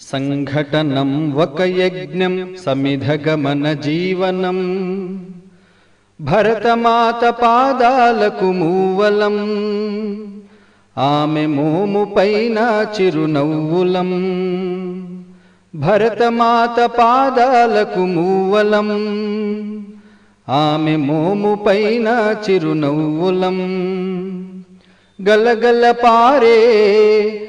సంఘటనం ఒక యజ్ఞం సమిధగమన జీవనం భరతమాత పాదాలకు మూవలం ఆమె మోము పైన చిరునవ్వులం భరతమాత పాదాలకు మూవలం ఆమె మోము పైన చిరునవ్వులం గలగల పారే